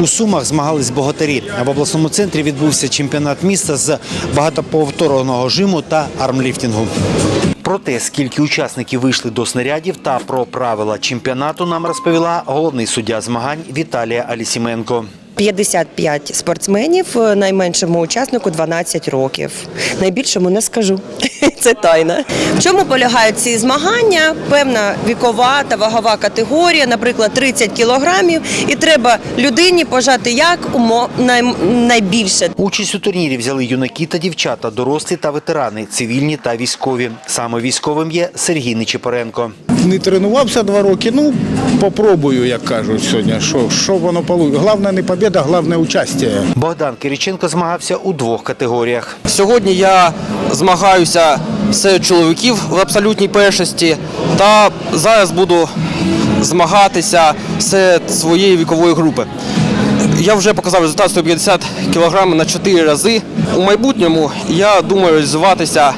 У Сумах змагались богатирі. В обласному центрі відбувся чемпіонат міста з багатоповторного жиму та армліфтингу. Про те, скільки учасників вийшли до снарядів та про правила чемпіонату нам розповіла головний суддя змагань Віталія Алісіменко. 55 спортсменів, найменшому учаснику 12 років. Найбільшому не скажу. Це тайна. В чому полягають ці змагання? Певна вікова та вагова категорія, наприклад, 30 кілограмів, і треба людині пожати як умо най, найбільше. Участь у турнірі взяли юнаки та дівчата, дорослі та ветерани, цивільні та військові. Саме військовим є Сергій Нечипоренко. Не тренувався два роки. Ну попробую, як кажуть сьогодні. Що, що воно вийде. Головне не побіда, головне участь. Богдан Кириченко змагався у двох категоріях. Сьогодні я змагаюся серед чоловіків в абсолютній першості та зараз буду змагатися серед своєї вікової групи. Я вже показав результат 150 кг на 4 рази. У майбутньому я думаю розвиватися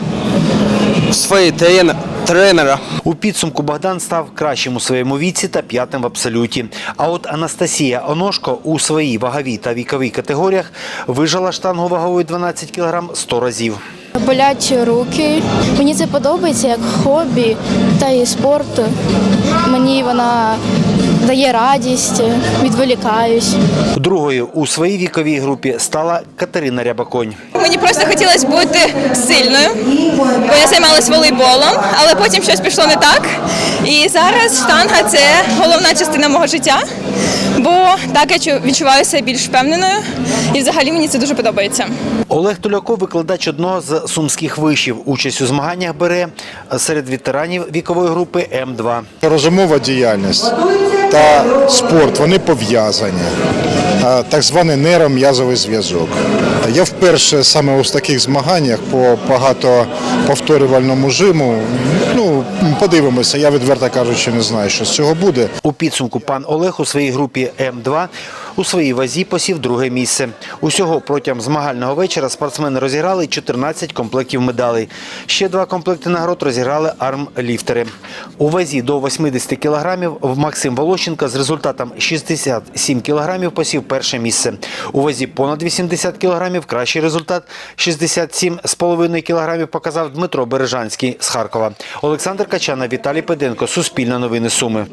в сфері трен- тренера. У підсумку Богдан став кращим у своєму віці та п'ятим в абсолюті. А от Анастасія Оношко у своїй ваговій та віковій категоріях вижила штангу ваговою 12 кг 100 разів. Болять руки. Мені це подобається як хобі та і спорт. Мені вона дає радість, відволікаюсь. Другою у своїй віковій групі стала Катерина Рябаконь. Мені просто хотілося бути сильною, бо я займалася волейболом, але потім щось пішло не так. І зараз штанга це головна частина мого життя, бо так я чу- відчуваюся більш впевненою, і взагалі мені це дуже подобається. Олег Туляков, викладач одного з сумських вишів. Участь у змаганнях бере серед ветеранів вікової групи М2. Розумова діяльність та спорт вони пов'язані. Так званий нейром'язовий зв'язок. Я вперше саме у таких змаганнях по багатоповторювальному жиму. Ну, подивимося, я відверто кажучи, не знаю, що з цього буде. У підсумку пан Олег у своїй групі М2 у своїй вазі посів друге місце. Усього протягом змагального вечора спортсмени розіграли 14 комплектів медалей. Ще два комплекти нагород розіграли армліфтери. У вазі до 80 кілограмів Максим Волощенко з результатом 67 кілограмів посів перше місце. У вазі понад 80 кілограмів кращий результат 67,5 кілограмів показав Дмитро Бережанський з Харкова. Олександр Качана, Віталій Педенко, Суспільне новини Суми.